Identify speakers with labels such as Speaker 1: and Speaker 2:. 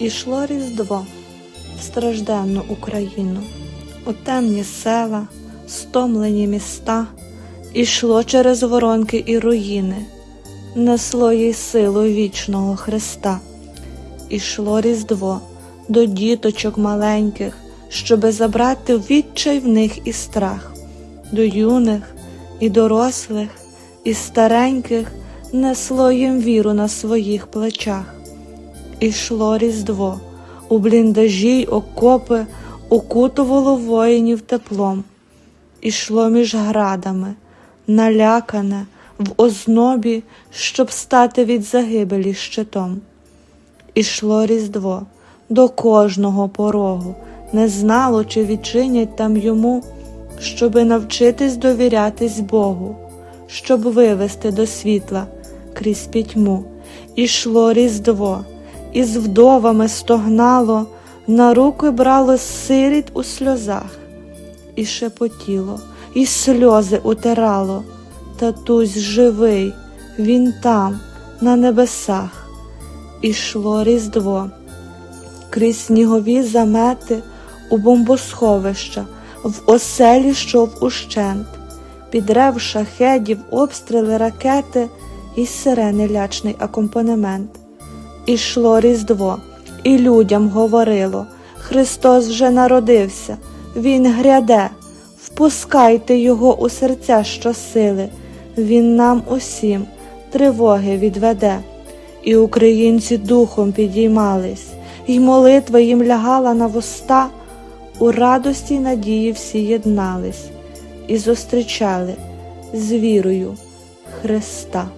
Speaker 1: Ішло Різдво в стражденну Україну, у темні села, стомлені міста, ішло через воронки і руїни, несло їй силу вічного Христа. Ішло Різдво до діточок маленьких, щоби забрати відчай в них і страх, до юних і дорослих, і стареньких несло їм віру на своїх плечах. Ішло Різдво, у бліндажі й окопи укутувало воїнів теплом. Ішло між градами, налякане, в ознобі, щоб стати від загибелі щитом. Ішло Різдво до кожного порогу, не знало, чи відчинять там йому, щоби навчитись довірятись Богу, щоб вивести до світла крізь пітьму. Ішло Різдво, і з вдовами стогнало, на руки брало сиріт у сльозах, і шепотіло, і сльози утирало. Татусь живий, він там, на небесах. Ішло Різдво, крізь снігові замети у бомбосховища, в оселі, що в ущент, під рев шахедів, обстріли ракети і сирени лячний акомпанемент. Ішло Різдво, і людям говорило Христос вже народився, Він гряде, впускайте Його у серця щосили, Він нам усім тривоги відведе. І українці духом підіймались, і молитва їм лягала на вуста, у радості й надії всі єднались і зустрічали з вірою Христа.